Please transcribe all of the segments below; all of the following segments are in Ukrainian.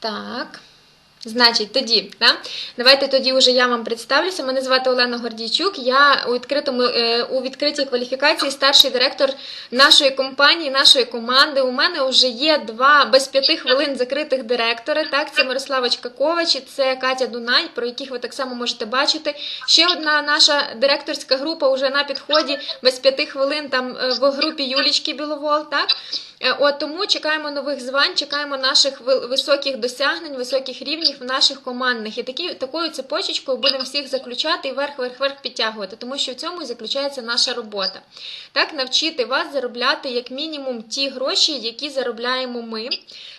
Так. Значить, тоді, да? давайте тоді вже я вам представлюся. Мене звати Олена Гордійчук. Я у відкритому е, у відкритій кваліфікації старший директор нашої компанії, нашої команди. У мене вже є два без п'яти хвилин закритих директори. Так, це Мирославочка Ковач і це Катя Дунай, про яких ви так само можете бачити. Ще одна наша директорська група вже на підході без п'яти хвилин там е, в групі Юлічки Біловол. Так. Е, От тому чекаємо нових звань, чекаємо наших високих досягнень, високих рівнів в наших командних. І такі, такою цепочечкою будемо всіх заключати і вверх, вверх, вверх підтягувати, тому що в цьому і заключається наша робота. Так, навчити вас заробляти як мінімум ті гроші, які заробляємо ми.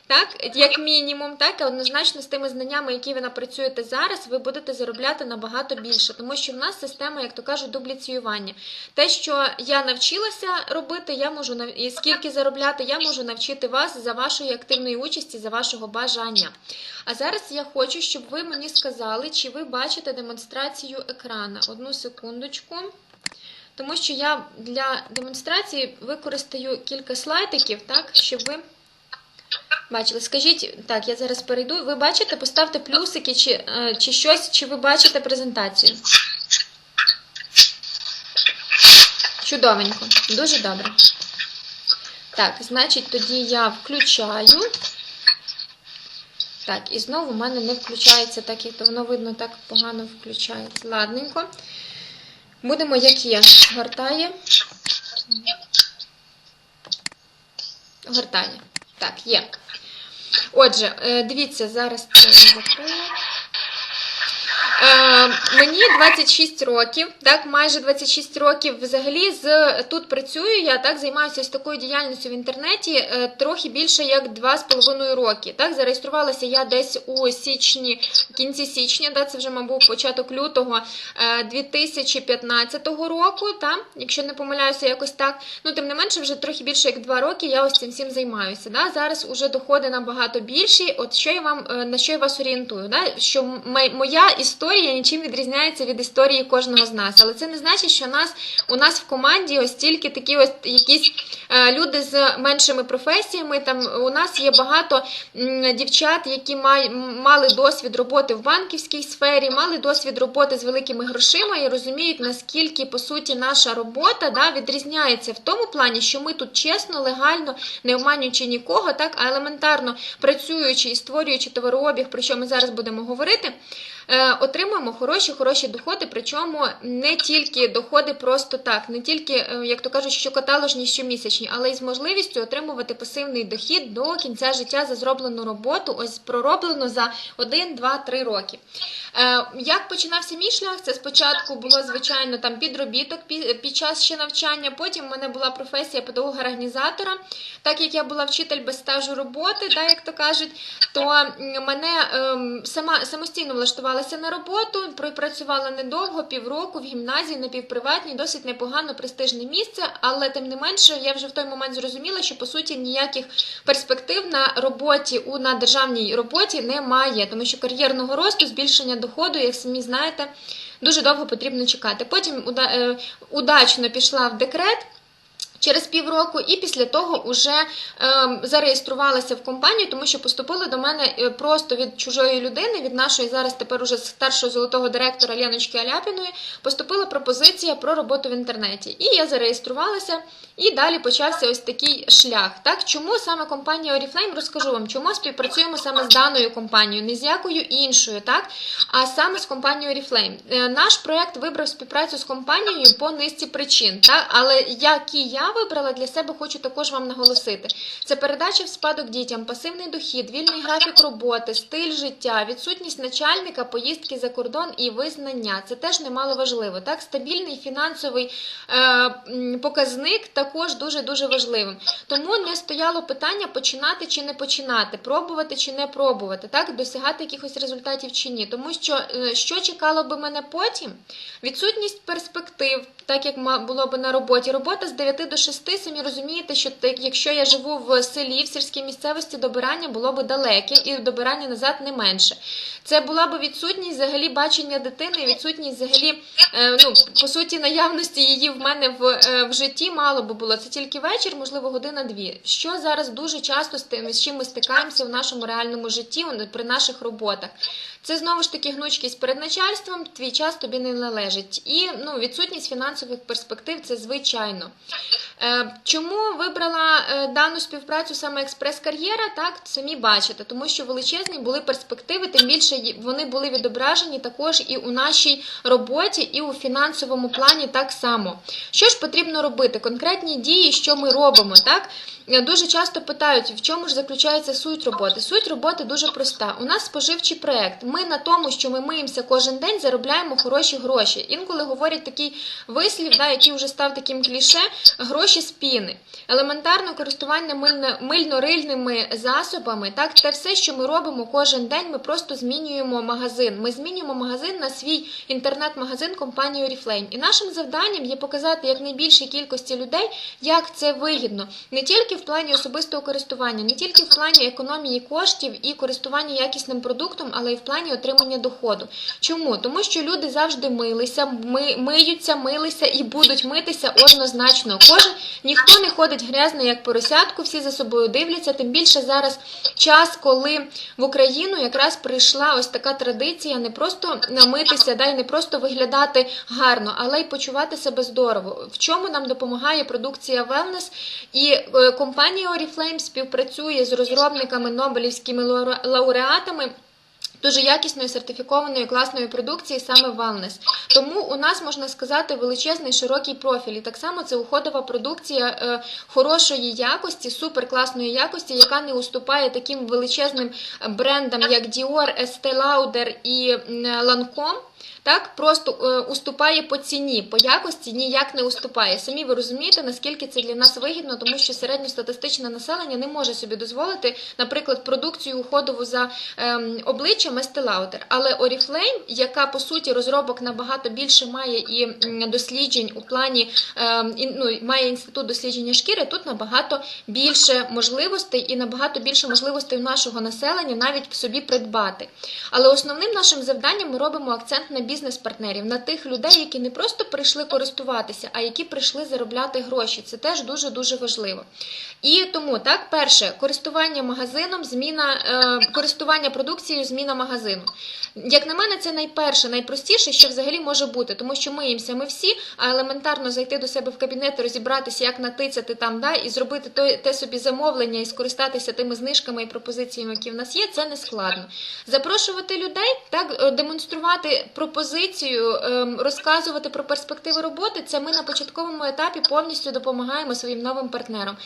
Так, як мінімум, так, і однозначно з тими знаннями, які ви напрацюєте зараз, ви будете заробляти набагато більше, тому що в нас система, як то кажуть, дубліціювання. Те, що я навчилася робити, я можу і скільки заробляти, я можу навчити вас за вашої активної участі, за вашого бажання. А зараз я хочу, щоб ви мені сказали, чи ви бачите демонстрацію екрана. Одну секундочку. Тому що я для демонстрації використаю кілька слайдиків, так, щоб ви бачили. Скажіть, так, я зараз перейду. Ви бачите, поставте плюсики чи, е, чи щось, чи ви бачите презентацію? Чудовенько, дуже добре. Так, значить, тоді я включаю. Так, і знову в мене не включається, так як воно видно, так погано включається. Ладненько. Будемо як є. Гортає. Гортає. Так, є. Отже, е, дивіться, зараз це я закрию. Е, мені 26 років, так, майже 26 років. Взагалі, з тут працюю я так займаюся ось такою діяльністю в інтернеті е, трохи більше як 2,5 роки. Так, зареєструвалася я десь у січні, кінці січня, да, це вже, мабуть, початок лютого е, 2015 року, так, якщо не помиляюся, якось так. Ну, тим не менше, вже трохи більше як 2 роки я ось цим всім займаюся. Да. Зараз уже доходи набагато більші. От що я вам е, на що я вас орієнтую? Да? Що моя історія нічим відрізняється від історії кожного з нас. Але це не значить, що нас у нас в команді ось тільки такі ось якісь е, люди з меншими професіями. Там у нас є багато дівчат, які мали досвід роботи в банківській сфері, мали досвід роботи з великими грошима і розуміють, наскільки по суті наша робота да, відрізняється в тому плані, що ми тут чесно, легально, не обманюючи нікого, так а елементарно працюючи і створюючи товарообіг, про що ми зараз будемо говорити. е, Отримуємо хороші, хороші доходи, причому не тільки доходи просто так, не тільки, е, як то кажуть, що каталожні, щомісячні, але й з можливістю отримувати пасивний дохід до кінця життя за зроблену роботу, ось пророблену за 1, 2, 3 роки. Е, Як починався мій шлях? Це спочатку було звичайно там підробіток під час ще навчання. Потім в мене була професія педагога-організатора. Так як я була вчитель без стажу роботи, так як то кажуть, то мене ем, сама самостійно влаштувалася на роботу, пропрацювала недовго, півроку в гімназії, напівприватній, досить непогано, престижне місце. Але тим не менше, я вже в той момент зрозуміла, що по суті ніяких перспектив на роботі у на державній роботі немає, тому що кар'єрного росту, збільшення доходу, як самі знаєте, дуже довго потрібно чекати. Потім е, удачно пішла в декрет. Через півроку, і після того вже ем, зареєструвалася в компанію, тому що поступили до мене е, просто від чужої людини, від нашої зараз тепер уже старшого золотого директора Леночки Аляпіної, поступила пропозиція про роботу в інтернеті. І я зареєструвалася, і далі почався ось такий шлях. Так, чому саме компанія Oriflame, розкажу вам, чому співпрацюємо саме з даною компанією, не з якою іншою, так, а саме з компанією Oriflame. Е, Наш проект вибрав співпрацю з компанією по низці причин, так, але які я вибрала для себе, хочу також вам наголосити. Це передача в спадок дітям, пасивний дохід, вільний графік роботи, стиль життя, відсутність начальника, поїздки за кордон і визнання. Це теж немало важливо. Так, стабільний фінансовий е, показник також дуже дуже важливим. Тому не стояло питання починати чи не починати, пробувати чи не пробувати, так досягати якихось результатів чи ні. Тому що е, що чекало би мене потім? Відсутність перспектив, так як було би на роботі. Робота з 9 до 6, самі розумієте, що так, якщо я живу в селі, в сільській місцевості, добирання було би далеке і добирання назад не менше. Це була б відсутність взагалі бачення дитини, відсутність взагалі, е, ну, по суті, наявності її в мене в, е, в житті мало би було. Це тільки вечір, можливо, година-дві. Що зараз дуже часто з тим, з чим ми стикаємося в нашому реальному житті при наших роботах. Це знову ж таки гнучкість перед начальством, твій час тобі не належить. І ну, відсутність фінансових перспектив це звичайно. Е, Чому вибрала е, дану співпрацю саме експрес-кар'єра? Так, самі бачите, тому що величезні були перспективи, тим більше вони були відображені також і у нашій роботі, і у фінансовому плані так само. Що ж потрібно робити? Конкретні дії, що ми робимо, так? Е, Дуже часто питають, в чому ж заключається суть роботи. Суть роботи дуже проста. У нас споживчий проект. Ми на тому, що ми миємося кожен день, заробляємо хороші гроші. Інколи говорять такий вислів, да, який вже став таким кліше, гроші з піни. Елементарно користування мильно, мильно-рильними засобами, так, це все, що ми робимо кожен день, ми просто змінюємо магазин. Ми змінюємо магазин на свій інтернет-магазин компанії Oriflame. І нашим завданням є показати якнайбільшій кількості людей, як це вигідно. Не тільки в плані особистого користування, не тільки в плані економії коштів і користування якісним продуктом, але й в плані отримання доходу. Чому? Тому що люди завжди милися, ми, миються, милися і будуть митися однозначно. Кожен ніхто не ходить грязно, як поросятку, всі за собою дивляться. Тим більше зараз час, коли в Україну якраз прийшла ось така традиція не просто намитися, да, і не просто виглядати гарно, але й почувати себе здорово. В чому нам допомагає продукція Wellness і е, компанія Oriflame співпрацює з розробниками Нобелівськими лауре- лауреатами. Дуже якісної сертифікованої класної продукції саме Wellness. Тому у нас можна сказати величезний широкий профіль. І так само це уходова продукція е, хорошої якості, суперкласної якості, яка не уступає таким величезним брендам, як Dior, Estee Lauder і Lancome. Так, просто е, уступає по ціні, по якості ніяк не уступає. Самі ви розумієте, наскільки це для нас вигідно, тому що середньостатистичне населення не може собі дозволити, наприклад, продукцію уходову за ем, обличчям Estee Lauder. Але Oriflame, яка по суті розробок набагато більше має і досліджень у плані ем, і, ну, має інститут дослідження шкіри, тут набагато більше можливостей і набагато більше можливостей у нашого населення навіть собі придбати. Але основним нашим завданням ми робимо акцент на бізнес-партнерів, на тих людей, які не просто прийшли користуватися, а які прийшли заробляти гроші. Це теж дуже дуже важливо. І тому так, перше, користування магазином, зміна е, користування продукцією, зміна магазину. Як на мене, це найперше, найпростіше, що взагалі може бути, тому що миємося ми всі, а елементарно зайти до себе в кабінет, розібратися, як натицяти там, да, і зробити те, те собі замовлення і скористатися тими знижками і пропозиціями, які в нас є, це не складно. Запрошувати людей, так е, демонструвати пропозицію, ем, розказувати про перспективи роботи. Це ми на початковому етапі повністю допомагаємо своїм новим партнерам.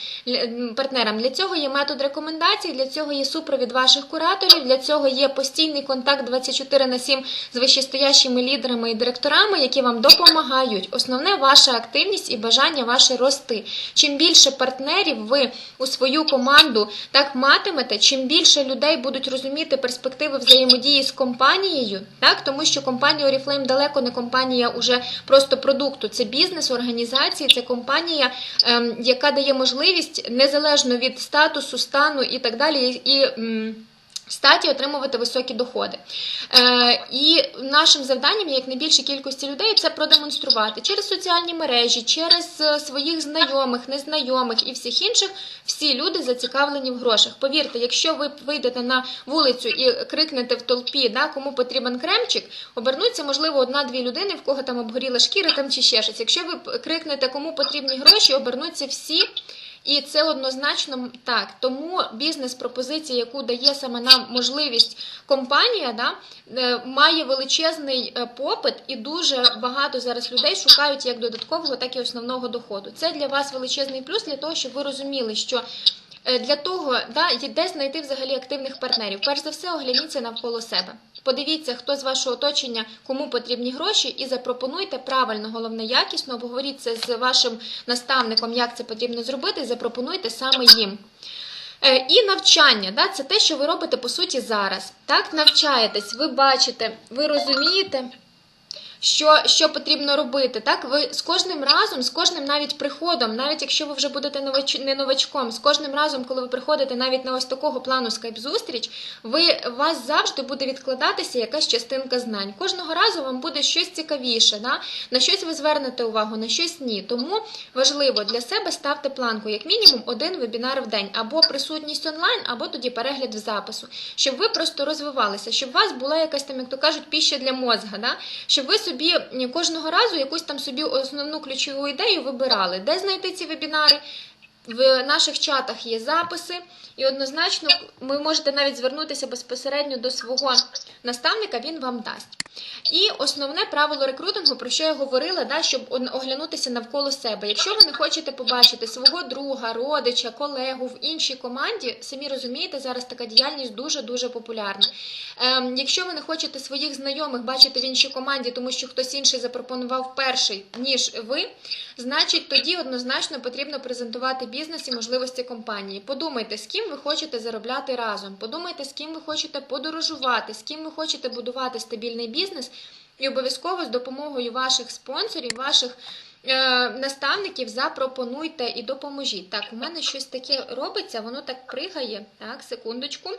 Партнерам. Для цього є метод рекомендацій, для цього є супровід ваших кураторів, для цього є постійний контакт 24 на 7 з вищестоящими лідерами і директорами, які вам допомагають. Основне ваша активність і бажання ваше рости. Чим більше партнерів ви у свою команду так матимете, чим більше людей будуть розуміти перспективи взаємодії з компанією, так тому що компанія Oriflame далеко не компанія уже просто продукту, це бізнес, організації, це компанія, ем, яка дає можливість незалежно від статусу, стану і так далі. І, Статі отримувати високі доходи. Е, і нашим завданням, як найбільшій кількості людей, це продемонструвати через соціальні мережі, через е, своїх знайомих, незнайомих і всіх інших. Всі люди зацікавлені в грошах. Повірте, якщо ви вийдете на вулицю і крикнете в толпі, да, кому потрібен кремчик, обернуться, можливо, одна-дві людини, в кого там обгоріла шкіра там чи ще щось. Якщо ви крикнете, кому потрібні гроші, обернуться всі. І це однозначно так. Тому бізнес-пропозиція, яку дає саме нам можливість компанія, да, е, має величезний е, попит, і дуже багато зараз людей шукають як додаткового, так і основного доходу. Це для вас величезний плюс для того, щоб ви розуміли, що. Е, Для того, да, де знайти взагалі активних партнерів. Перш за все, огляніться навколо себе. Подивіться, хто з вашого оточення, кому потрібні гроші, і запропонуйте правильно, головне якісно, обговоріть це з вашим наставником, як це потрібно зробити, і запропонуйте саме їм. Е, І навчання, да, це те, що ви робите по суті зараз. Так, навчаєтесь, ви бачите, ви розумієте, що, що потрібно робити. Так, ви з кожним разом, з кожним навіть приходом, навіть якщо ви вже будете новач... не новачком, з кожним разом, коли ви приходите навіть на ось такого плану скайп-зустріч, ви вас завжди буде відкладатися якась частинка знань. Кожного разу вам буде щось цікавіше. Да? На щось ви звернете увагу, на щось ні. Тому важливо для себе ставте планку, як мінімум, один вебінар в день, або присутність онлайн, або тоді перегляд в запису, щоб ви просто розвивалися, щоб у вас була якась там, як то кажуть, піща для мозга, да? щоб ви собі кожного разу якусь там собі основну ключову ідею вибирали, де знайти ці вебінари. В наших чатах є записи, і однозначно ви можете навіть звернутися безпосередньо до свого наставника, він вам дасть. І основне правило рекрутингу, про що я говорила, да, щоб оглянутися навколо себе. Якщо ви не хочете побачити свого друга, родича, колегу в іншій команді, самі розумієте, зараз така діяльність дуже-дуже популярна. Ем, якщо ви не хочете своїх знайомих бачити в іншій команді, тому що хтось інший запропонував перший, ніж ви, значить тоді однозначно потрібно презентувати бізнес і можливості компанії. Подумайте, з ким ви хочете заробляти разом. Подумайте, з ким ви хочете подорожувати, з ким ви хочете будувати стабільний бізнес, і обов'язково з допомогою ваших спонсорів, ваших. Е, наставників запропонуйте і допоможіть. Так, у мене щось таке робиться, воно так пригає. Так, секундочку.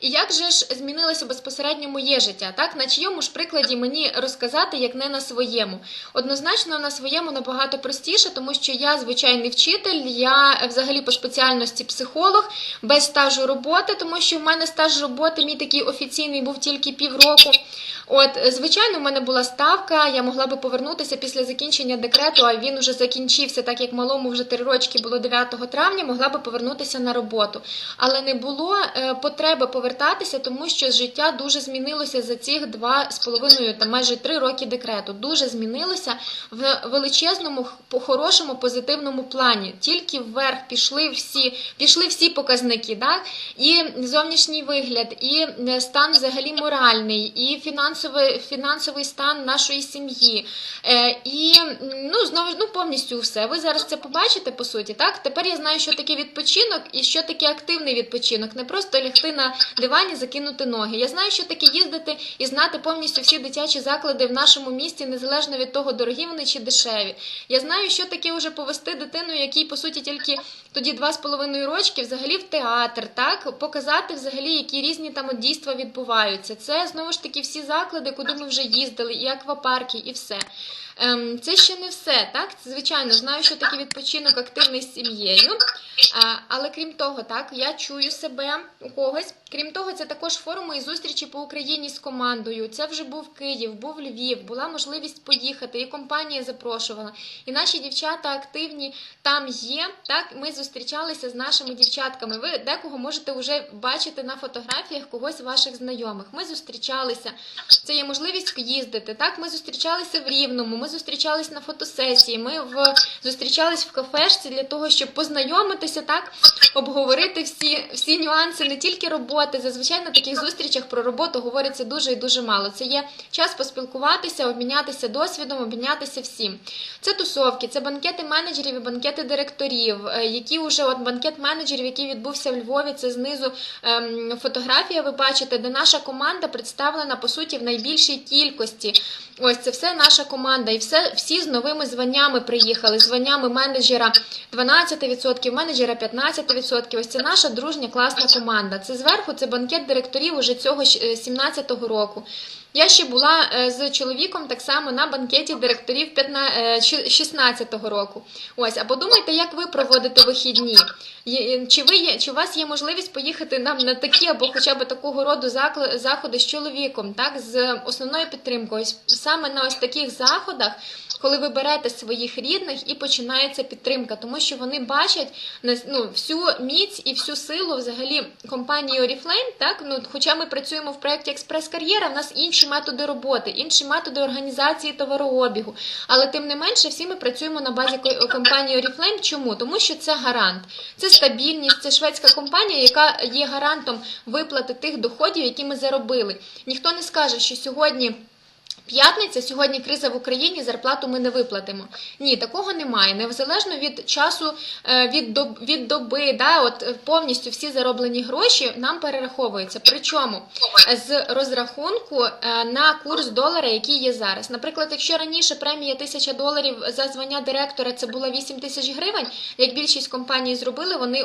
І як же ж змінилося безпосередньо моє життя? Так? На чийому ж прикладі мені розказати, як не на своєму? Однозначно, на своєму набагато простіше, тому що я звичайний вчитель, я взагалі по спеціальності психолог, без стажу роботи, тому що в мене стаж роботи, мій такий офіційний був тільки півроку. От, звичайно, в мене була ставка, я могла би повернутися після закінчення декрету, а він уже закінчився, так як малому вже три рочки було 9 травня, могла би повернутися на роботу. Але не було е, потреби повертатися, тому що життя дуже змінилося за цих два з половиною та майже три роки декрету. Дуже змінилося в величезному, хорошому, позитивному плані. Тільки вверх пішли всі, пішли всі показники, так? і зовнішній вигляд, і е, стан взагалі моральний, і фінансовий фінансовий стан нашої сім'ї. Е, І ну, знову ж ну, повністю все. Ви зараз це побачите, по суті. так? Тепер я знаю, що таке відпочинок і що таке активний відпочинок. Не просто лягти на дивані, закинути ноги. Я знаю, що таке їздити і знати повністю всі дитячі заклади в нашому місті, незалежно від того, дорогі вони чи дешеві. Я знаю, що таке вже повести дитину, якій, по суті, тільки тоді два з половиною рочки, взагалі в театр, так показати взагалі, які різні там дійства відбуваються. Це знову ж таки всі заклади, куди ми вже їздили, і аквапарки, і все. Ем, це ще не все, так? Звичайно, знаю, що таке відпочинок активний з сім'єю. Але крім того, так, я чую себе у когось. Крім того, це також форуми і зустрічі по Україні з командою. Це вже був Київ, був Львів, була можливість поїхати, і компанія запрошувала. І наші дівчата активні там є. Так, ми зустрічалися з нашими дівчатками. Ви декого можете вже бачити на фотографіях когось ваших знайомих. Ми зустрічалися. Це є можливість їздити. Так, ми зустрічалися в Рівному, ми зустрічалися на фотосесії. Ми в зустрічались в кафешці для того, щоб познайомитися, так обговорити всі, всі нюанси не тільки роботи роботи. Зазвичай на таких зустрічах про роботу говориться дуже і дуже мало. Це є час поспілкуватися, обмінятися досвідом, обмінятися всім. Це тусовки, це банкети менеджерів і банкети директорів, е, які вже от банкет менеджерів, який відбувся в Львові. Це знизу ем, фотографія. Ви бачите, де наша команда представлена по суті в найбільшій кількості. Ось це все наша команда, і все всі з новими званнями приїхали. Званнями менеджера 12%, менеджера 15%. Ось це наша дружня класна команда. Це зверху це банкет директорів уже цього 17-го року. Я ще була е, з чоловіком так само на банкеті директорів 16-го е, року. Ось, а подумайте, як ви проводите вихідні. Чи ви є, чи у вас є можливість поїхати нам на такі або хоча б такого роду заходи з чоловіком, так, з основною підтримкою? Саме на ось таких заходах коли ви берете своїх рідних і починається підтримка, тому що вони бачать ну, всю міць і всю силу взагалі компанії Oriflame, так ну хоча ми працюємо в проєкті Експрес-кар'єра, в нас інші методи роботи, інші методи організації товарообігу. Але тим не менше, всі ми працюємо на базі компанії Oriflame. Чому? Тому що це гарант, це стабільність, це шведська компанія, яка є гарантом виплати тих доходів, які ми заробили. Ніхто не скаже, що сьогодні П'ятниця, сьогодні криза в Україні, зарплату ми не виплатимо. Ні, такого немає. Незалежно від часу, е, від доб, від доби, да, от е, повністю всі зароблені гроші нам перераховуються. Причому е, з розрахунку на курс долара, який є зараз. Наприклад, якщо раніше премія 1000 доларів за звання директора це була 8 тисяч гривень, як більшість компаній зробили, вони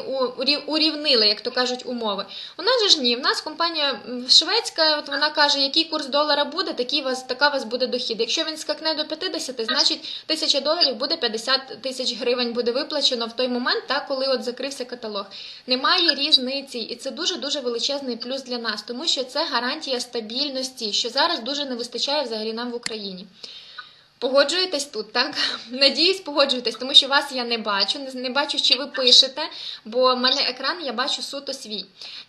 урівнили, як то кажуть, умови. У нас же ж ні. В нас компанія шведська, от вона каже, який курс долара буде, такий вас така вас буде дохід. Якщо він скакне до 50, значить 1000 доларів буде 50 тисяч гривень буде виплачено в той момент, та коли от закрився каталог. Немає різниці, і це дуже дуже величезний плюс для нас, тому що це гарантія стабільності, що зараз дуже не вистачає взагалі нам в Україні. Погоджуєтесь тут, так? Надіюсь, погоджуєтесь, тому що вас я не бачу, не- бачу, чи ви пишете, бо в мене екран я бачу суто свій.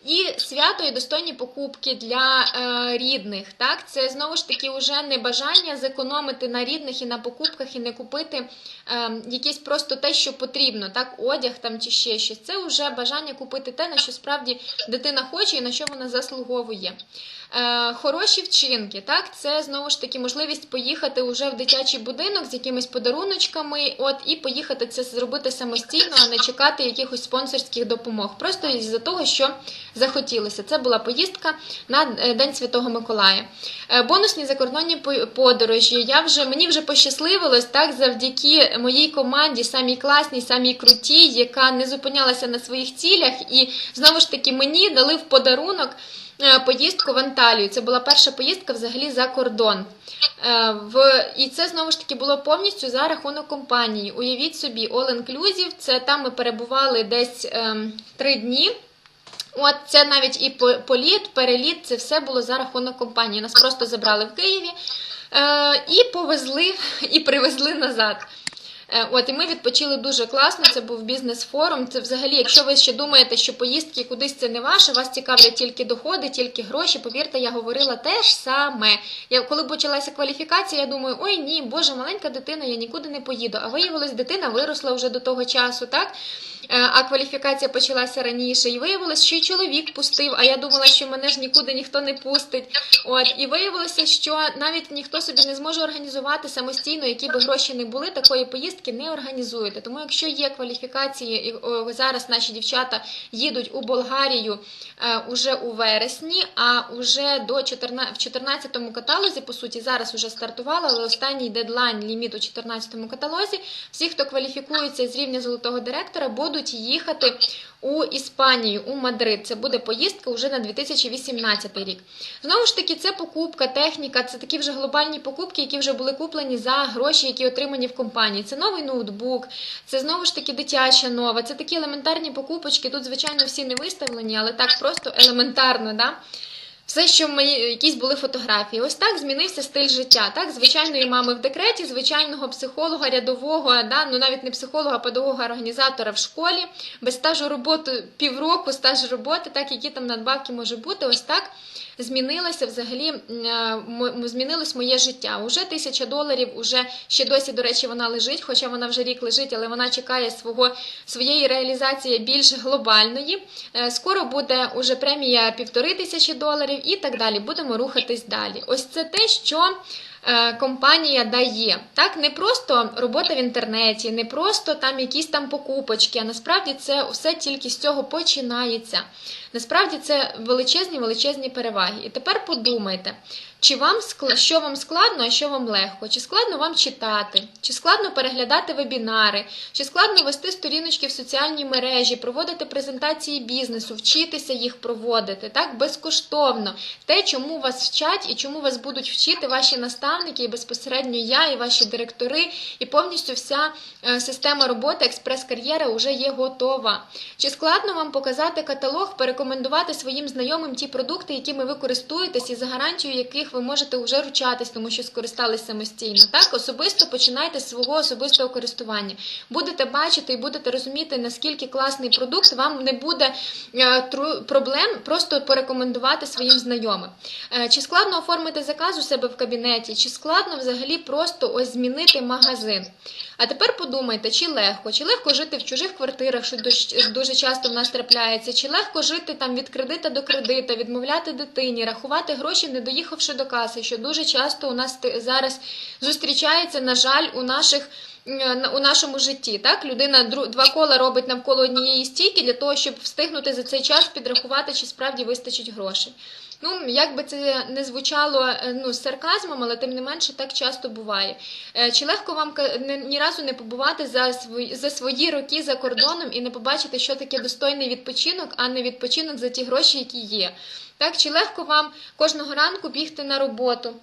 І свято і достойні покупки для е, рідних. Так, це знову ж таки вже не бажання зекономити на рідних і на покупках, і не купити е, якесь просто те, що потрібно, так, одяг там чи ще щось. Це вже бажання купити те, на що справді дитина хоче і на що вона заслуговує. Е, хороші вчинки, так, це знову ж таки можливість поїхати уже в дитячий будинок з якимись подаруночками, от і поїхати це зробити самостійно, а не чекати якихось спонсорських допомог. Просто із-за того, що захотілося. Це була поїздка на е, День Святого Миколая. Е, Бонусні закордонні по- подорожі. Я вже мені вже пощасливилось так завдяки моїй команді, самій класній, самій крутій, яка не зупинялася на своїх цілях, і знову ж таки мені дали в подарунок. Е, Поїздку в Анталію. Це була перша поїздка взагалі за кордон. Е, В, і це знову ж таки було повністю за рахунок компанії. Уявіть собі, All Inclusive, це там ми перебували десь ем, три дні. От це навіть і по- політ, переліт, це все було за рахунок компанії. Нас просто забрали в Києві е, і повезли, і привезли назад. Е, От і ми відпочили дуже класно. Це був бізнес-форум. Це взагалі, якщо ви ще думаєте, що поїздки кудись це не ваше, вас цікавлять тільки доходи, тільки гроші. Повірте, я говорила те ж саме. Я коли почалася кваліфікація, я думаю, ой ні, боже, маленька дитина, я нікуди не поїду. А виявилось, дитина виросла вже до того часу, так? Е, А кваліфікація почалася раніше, і виявилось, що й чоловік пустив. А я думала, що мене ж нікуди ніхто не пустить. От і виявилося, що навіть ніхто собі не зможе організувати самостійно, які би гроші не були, такої поїздки не організуєте. Тому, якщо є кваліфікації, і зараз наші дівчата їдуть у Болгарію е, уже у вересні, а уже до 14, в 14 каталозі, по суті, зараз уже стартувала, але останній дедлайн ліміт у 14 каталозі. Всі, хто кваліфікується з рівня золотого директора, будуть їхати у Іспанію, у Мадрид. Це буде поїздка вже на 2018 рік. Знову ж таки, це покупка, техніка, це такі вже глобальні покупки, які вже були куплені за гроші, які отримані в компанії. Це новий ноутбук, це знову ж таки дитяча нова, це такі елементарні покупочки. Тут, звичайно, всі не виставлені, але так просто елементарно. Да? Все, що мої якісь були фотографії. Ось так змінився стиль життя. Так, звичайної мами в декреті, звичайного психолога, рядового, да, ну навіть не психолога, а педагога, організатора в школі, без стажу роботи півроку стажу роботи, так які там надбавки може бути. Ось так змінилося взагалі е, змінилось моє життя. Уже тисяча доларів, уже ще досі, до речі, вона лежить, хоча вона вже рік лежить, але вона чекає свого своєї реалізації більш глобальної. Е, Скоро буде уже премія півтори тисячі доларів і так далі. Будемо рухатись далі. Ось це те, що. е, Компанія дає так не просто робота в інтернеті, не просто там якісь там покупочки, а насправді це все тільки з цього починається. Насправді це величезні величезні переваги. І тепер подумайте, чи вам що вам складно, а що вам легко? Чи складно вам читати, чи складно переглядати вебінари, чи складно вести сторіночки в соціальній мережі, проводити презентації бізнесу, вчитися їх проводити так безкоштовно. Те, чому вас вчать і чому вас будуть вчити ваші наставники, і безпосередньо я, і ваші директори, і повністю вся е, система роботи експрес-кар'єра вже є готова. Чи складно вам показати каталог, порекомендувати своїм знайомим ті продукти, якими ви користуєтесь, і за гарантією яких ви можете вже ручатись, тому що скористались самостійно. Так, особисто починайте з свого особистого користування. Будете бачити і будете розуміти, наскільки класний продукт, вам не буде е, проблем просто порекомендувати своїм знайомим. Е, Чи складно оформити заказ у себе в кабінеті, чи складно взагалі просто ось змінити магазин. А тепер подумайте, чи легко, чи легко жити в чужих квартирах, що дуже- часто в нас трапляється, чи легко жити там від кредита до кредита, відмовляти дитині, рахувати гроші, не доїхавши до каси, що дуже часто у нас зараз зустрічається, на жаль, у наших. на- У нашому житті так людина два кола робить навколо однієї стійки для того, щоб встигнути за цей час підрахувати, чи справді вистачить грошей. Ну, як би це не звучало е, ну, з сарказмом, але тим не менше так часто буває. Е, Чи легко вам ні разу не побувати за свої, за свої роки за кордоном і не побачити, що таке достойний відпочинок, а не відпочинок за ті гроші, які є? Так, чи легко вам кожного ранку бігти на роботу?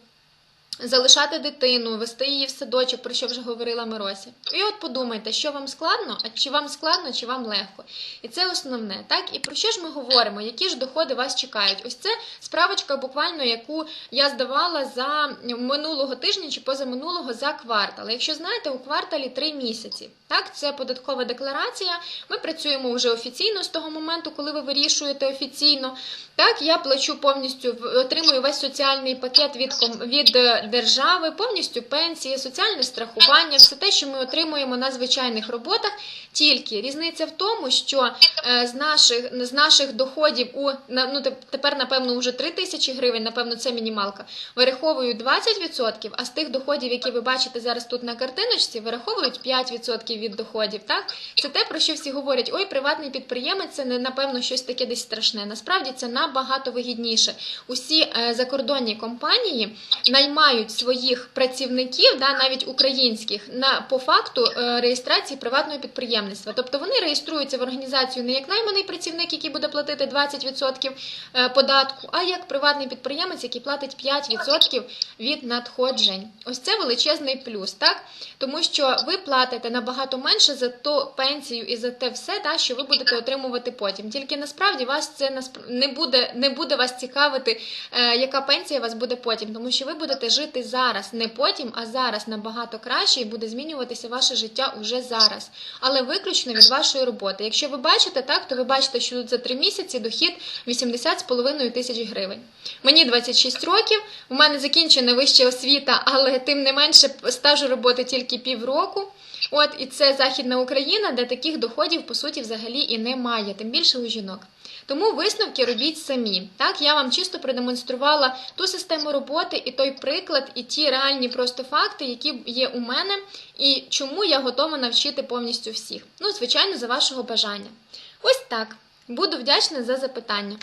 Залишати дитину, вести її в садочок, про що вже говорила Мирося. І от подумайте, що вам складно, а чи вам складно, чи вам легко. І це основне. Так, і про що ж ми говоримо? Які ж доходи вас чекають? Ось це справочка, буквально, яку я здавала за минулого тижня чи позаминулого за квартал. Якщо знаєте, у кварталі три місяці. Так, це податкова декларація. Ми працюємо вже офіційно з того моменту, коли ви вирішуєте офіційно. Так, я плачу повністю отримую весь соціальний пакет від від е, держави, повністю пенсії, соціальне страхування, все те, що ми отримуємо на звичайних роботах. Тільки різниця в тому, що е, з наших з наших доходів у ну тепер, напевно, вже 3 тисячі гривень, напевно, це мінімалка. Вираховують 20%, а з тих доходів, які ви бачите зараз тут на картиночці, вираховують 5% від доходів. Так, це те, про що всі говорять: ой, приватний підприємець, це не напевно щось таке десь страшне. Насправді це набагато вигідніше. Усі е, закордонні компанії наймають своїх працівників, да, навіть українських, на по факту е, реєстрації приватного підприємництва. Тобто вони реєструються в організацію не як найманий працівник, який буде платити 20% е, податку, а як приватний підприємець, який платить 5% від надходжень. Ось це величезний плюс, так? Тому що ви платите набагато менше за ту пенсію і за те все, та, що ви будете отримувати потім. Тільки насправді вас це не буде, не буде вас цікавити, е, яка пенсія вас буде потім, тому що ви будете жити зараз, не потім, а зараз набагато краще і буде змінюватися ваше життя уже зараз, але виключно від вашої роботи. Якщо ви бачите так, то ви бачите, що тут за три місяці дохід 80,5 тисяч гривень. Мені 26 років, у мене закінчена вища освіта, але тим не менше стажу роботи тільки півроку. От і це Західна Україна, де таких доходів по суті взагалі і немає, тим більше у жінок. Тому висновки робіть самі. Так, я вам чисто продемонструвала ту систему роботи і той приклад, і ті реальні просто факти, які є у мене, і чому я готова навчити повністю всіх. Ну, звичайно, за вашого бажання. Ось так. Буду вдячна за запитання.